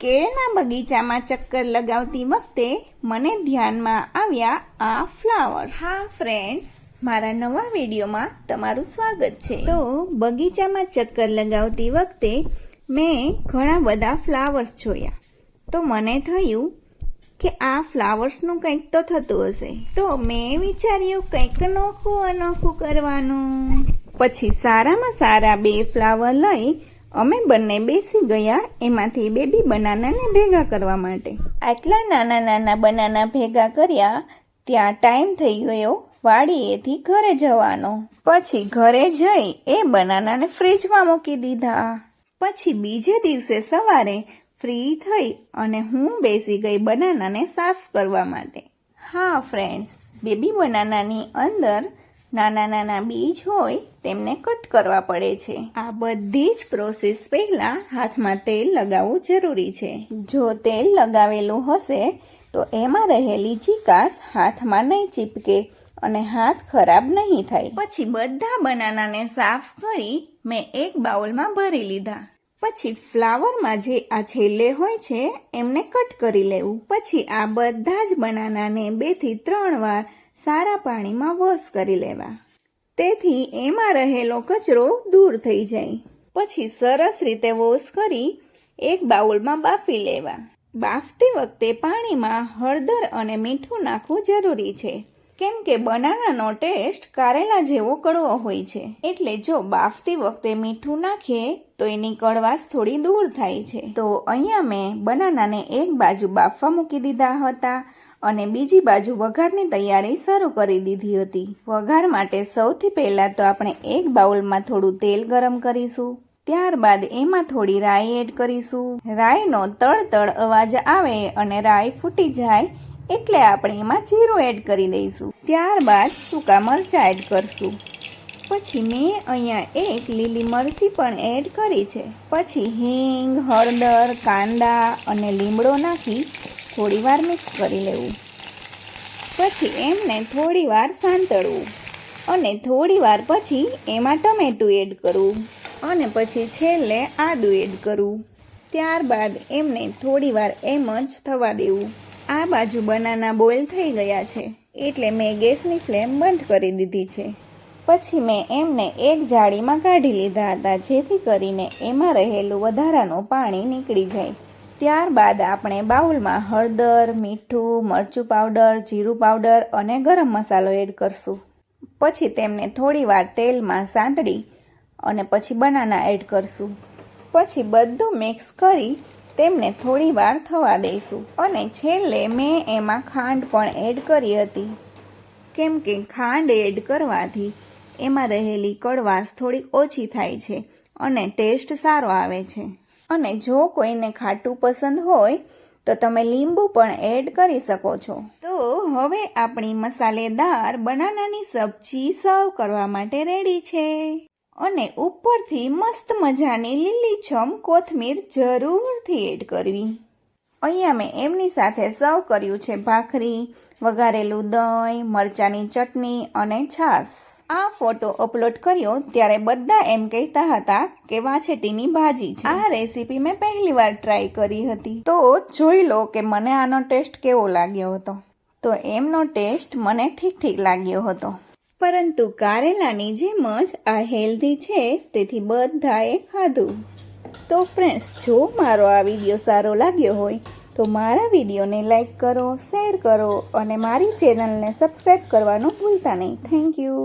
કેળના બગીચામાં ચક્કર લગાવતી વખતે મને ધ્યાનમાં આવ્યા આ ફ્લાવર હા ફ્રેન્ડ્સ મારા નવા વિડીયોમાં તમારું સ્વાગત છે. તો બગીચામાં ચક્કર લગાવતી વખતે મેં ઘણા બધા ફ્લાવર્સ જોયા. તો મને થયું કે આ ફ્લાવર્સનું કંઈક તો થતું હશે. તો મેં વિચાર્યું કંઈક નોખું અનોખું કરવાનું. પછી સારામાં સારા બે ફ્લાવર લઈ અમે બંને બેસી ગયા એમાંથી બેબી બનાનાને ભેગા કરવા માટે. આટલા નાના નાના બનાના ભેગા કર્યા, ત્યાં ટાઈમ થઈ ગયો વાડીએથી ઘરે જવાનો. પછી ઘરે જઈ એ બનાનાને ફ્રીજમાં મૂકી દીધા. પછી બીજે દિવસે સવારે ફ્રી થઈ અને હું બેસી ગઈ બનાનાને સાફ કરવા માટે. હા ફ્રેન્ડ્સ બેબી બનાનાની અંદર નાના નાના બીજ હોય, તેમને કટ કરવા પડે છે. આ બધી જ પ્રોસેસ પહેલા હાથમાં તેલ લગાવવું જરૂરી છે. જો તેલ લગાવેલું હશે, તો એમાં રહેલી ચીકાશ હાથમાં નહીં ચીપકે અને હાથ ખરાબ નહીં થાય. પછી બધા બનાનાને સાફ કરી મેં એક બાઉલમાં ભરી લીધા. પછી ફ્લાવરમાં જે આ છેલ્લે હોય છે, એમને કટ કરી લેવું. પછી આ બધા જ બનાનાને બેથી ત્રણ વાર સારા પાણીમાં વોશ કરી લેવા. તેથી એમાં રહેલો કચરો દૂર થઈ જાય. પછી સરસ રીતે વોશ કરી એક બાઉલમાં બાફી લેવા. બાફતી વખતે પાણીમાં હળદર અને મીઠું નાખવું જરૂરી છે. કેમ કે બનાનાનો ટેસ્ટ કારેલા જેવો કડવો હોય છે. એટલે જો બાફતી વખતે મીઠું નાખીએ, તો એની કડવાશ થોડી દૂર થાય છે. તો અહીંયા મેં બનાનાને એક બાજુ બાફવા મૂકી દીધા હતા. અને બીજી બાજુ વઘારની તૈયારી શરૂ કરી દીધી હતી. વઘાર માટે સૌથી પહેલાં તો આપણે એક બાઉલમાં થોડું તેલ ગરમ કરીશું. ત્યારબાદ એમાં થોડી રાઈ એડ કરીશું. રાઈનો તળ અવાજ આવે અને રાઈ ફૂટી જાય એટલે આપણે એમાં જીરું એડ કરી દઈશું. ત્યારબાદ સૂકા મરચાં એડ કરશું. પછી મેં અહીંયા એક લીલી મરચી પણ એડ કરી છે. પછી હિંગ, હળદર, કાંદા અને લીમડો નાખી થોડી વાર મિક્સ કરી લેવું. પછી એમને થોડીવાર સાંતળવું અને થોડીવાર પછી એમાં ટમેટું એડ કરવું અને પછી છેલ્લે આદું એડ કરવું. ત્યારબાદ એમને થોડીવાર એમ જ થવા દેવું. આ બાજુ બનાના બોઇલ થઈ ગયા છે એટલે મેં ગેસની ફ્લેમ બંધ કરી દીધી છે. પછી મેં એમને એક જાળીમાં કાઢી લીધા હતા જેથી કરીને એમાં રહેલું વધારાનું પાણી નીકળી જાય. ત્યારબાદ આપણે બાઉલમાં હળદર, મીઠું, મરચું પાવડર, જીરું પાવડર અને ગરમ મસાલો એડ કરશું. પછી તેમને થોડીવાર તેલમાં સાંતળી અને પછી બનાના એડ કરશું. પછી બધું મિક્સ કરી તેમને થોડીવાર થવા દઈશું. અને છેલ્લે મેં એમાં ખાંડ પણ એડ કરી હતી. કેમ કે ખાંડ એડ કરવાથી એમાં રહેલી કડવાશ થોડી ઓછી થાય છે અને ટેસ્ટ સારો આવે છે. અને જો કોઈને ખાટું પસંદ હોય, તો તમે લીંબુ પણ એડ કરી શકો છો. તો હવે આપણી મસાલેદાર બનાનાની સબ્જી સર્વ કરવા માટે રેડી છે. અને ઉપરથી મસ્ત મજાની લીલીછમ કોથમીર જરૂરથી એડ કરવી. અહીંયા મેં એમની સાથે સર્વ કર્યું છે ભાખરી, વઘારેલું દહીં, મરચાની ચટણી અને છાશ. આ ફોટો અપલોડ કર્યો ત્યારે બધા એમ કહેતા હતા કે વાછેટીની ભાજી છે. આ રેસીપી મેં પહેલી વાર ટ્રાય કરી હતી. તો જોઈ લો કે મને આનો ટેસ્ટ કેવો લાગ્યો હતો. તો એમનો ટેસ્ટ મને ઠીક ઠીક લાગ્યો હતો. પરંતુ કારેલાની જેમ જ આ હેલ્ધી છે, તેથી બધાએ ખાધું. તો ફ્રેન્ડ્સ જો મારો આ વીડિયો સારો લાગ્યો હોય, તો મારા વિડીયોને લાઇક કરો શેર કરો અને મારી ચેનલને સબસ્ક્રાઈબ કરવાનું ભૂલતા નહીં. Thank you